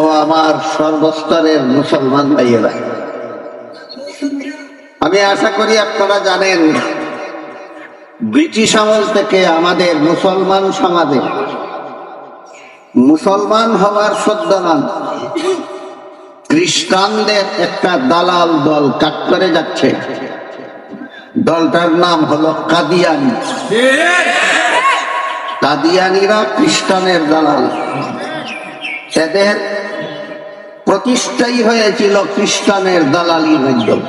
ও আমার সর্বস্তরের মুসলমান ভাইয়েরা। আমি আশা করি আপনারা জানেন, ব্রিটিশ আমল থেকে আমাদের মুসলমান সমাজে মুসলমান হওয়ার সদ্যমান খ্রিস্টানদের একটা দালাল দল কাট করে যাচ্ছে। দলটার নাম হলো কাদিয়ানি। কাদিয়ানিরা খ্রিস্টানের দালাল। এদের প্রতিষ্ঠাই হয়েছিল খ্রিস্টানের দালালি মাধ্যম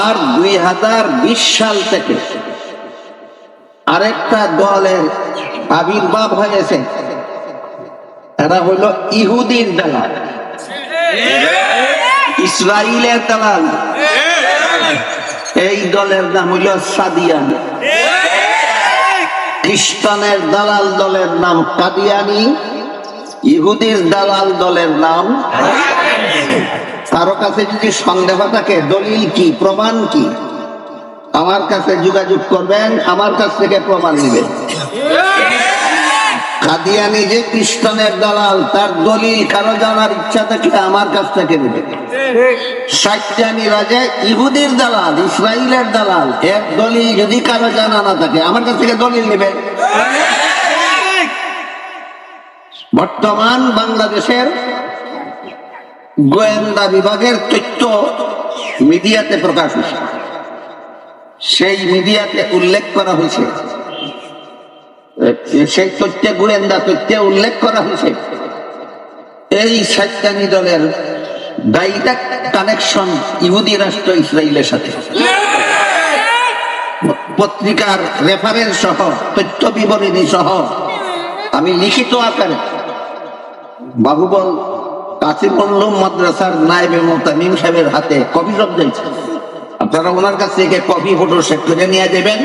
আর দুই হাজার বিশ সাল থেকে আরেকটা দলের আবির্ভাব হয়েছে। এরা হইল ইহুদির দালাল। ইসরায়েলের দালাল। এই দলের নাম হইল সাদিয়ান। খ্রিস্টানের দালাল দলের নাম কাদিয়ানি। ইহুদির দালাল দলের নাম? কারও কাছে যদি সন্দেহ থাকে, দলিল কি, প্রমাণ কি? আমার কাছে যোগাযোগ করবেন, আমার কাছ থেকে প্রমাণ নেবেন। কাদিয়ানি যে খ্রিস্টানের দালাল, তার দলিল কারও জানার ইচ্ছা থাকলে আমার কাছ থেকে নেবে। সাজ্জানিরা যে ইহুদির দালাল ইসরায়েলের দালাল এর দলিল যদি কারও জানা না থাকে, আমার কাছ থেকে দলিল নেবে। বর্তমান বাংলাদেশের গোয়েন্দা বিভাগের তথ্য মিডিয়াতে প্রকাশ হয়েছে। সেই মিডিয়াতে উল্লেখ করা হয়েছে। সেই তথ্যে, গোয়েন্দা তথ্যে উল্লেখ করা হয়েছে। এই সাজ্জানি দলের ডাইরেক্ট কানেকশন ইহুদি রাষ্ট্র ইসরায়েলের সাথে। পত্রিকার রেফারেন্স সহ, তথ্য বিবরণী সহ, আমি লিখিত আকারে বাহুবল কাসিমুল্লুম মাদ্রাসার নায়েবে মোতামিম সাহেবের হাতে কপি সব দিয়েছে। আপনারা ওনার কাছ থেকে কপি ফটো সেট করে নিয়ে যাবেন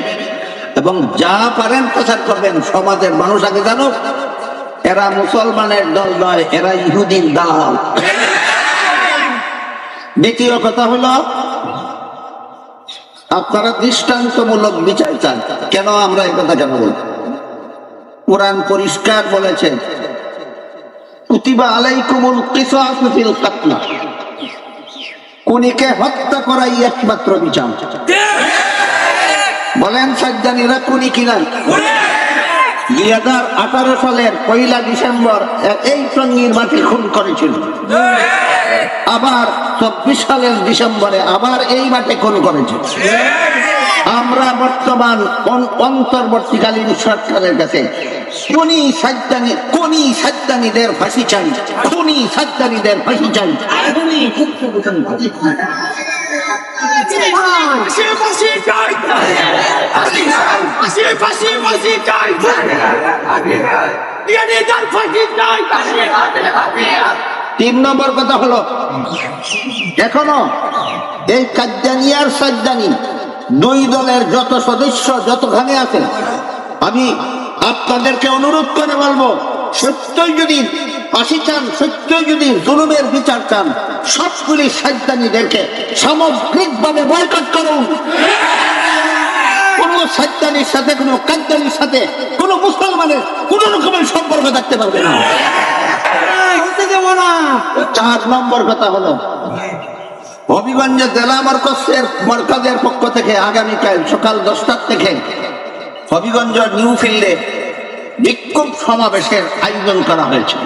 এবং যা পারেন প্রচার করবেন। সমাজের মানুষ আগে জানো, এরা মুসলমানের দল নয়, এরা ইহুদির দালাল। দ্বিতীয় কথা হলো, আপনারা দৃষ্টান্তমূলক বিচার চান। কেন আমরা এই কথা কেন বলি কোরআন পরিষ্কার বলেছেন কুতিবা হত্যা করাই বিচার বলেন দুই হাজার আঠারো সালের পয়লা ডিসেম্বর এই টঙ্গির মাটি খুন করেছিল। আবার চব্বিশ সালের ডিসেম্বরে আবার এই মাঠে খুন করেছে আমরা বর্তমান অন্তর্বর্তীকালীন সরকারের কাছে কোনি সাজ্জানি কোনি সাজ্জানিদের ফাঁসি চাই। খুনি সাজ্জানিদের ফাঁসি চাই। খুনি তিন নম্বর কথা হলো এখনও এই কাজ্জানি আর সাজ্জানি দুই দলের যত সদস্য যতখানে আছেন আমি আপনাদেরকে অনুরোধ করে বলব, সত্যই যদি ফাঁসি চান, সত্যই যদি জুলুমের বিচার চান, সবগুলি সাজ্জানিদেরকে সামগ্রিকভাবে বয়কট করুন। কোন সাজ্জানির সাথে, কোনো সাথে, কোনো মুসলমানের রকমের সম্পর্ক থাকতে পারবে না। চার নম্বর কথা হলো, হবিগঞ্জে জেলা মরকজের মরকজের পক্ষ থেকে আগামীকাল সকাল দশটার থেকে হবিগঞ্জ নিউ ফিল্ডে বিক্ষোভ সমাবেশের আয়োজন করা হয়েছিল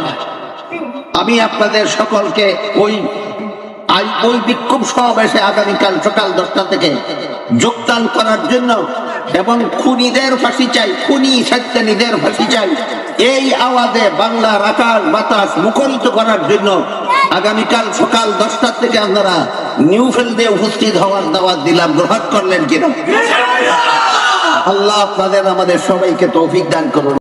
আমি আপনাদের সকলকে ওই ওই বিক্ষোভ সমাবেশে আগামীকাল সকাল দশটা থেকে যোগদান করার জন্য এবং খুনিদের ফাঁসি চাই, খুনি সত্যানীদের ফাঁসি চাই, এই আওয়াজে বাংলার আকাশ বাতাস মুখরিত করার জন্য আগামীকাল সকাল দশটার থেকে আপনারা নিউ ফিল্ডে উপস্থিত হওয়ার দাওয়াত দিলাম। গ্রহণ করলেন কিনা? আল্লাহ আপনাদের, আমাদের সবাইকে তৌফিক দান করুন।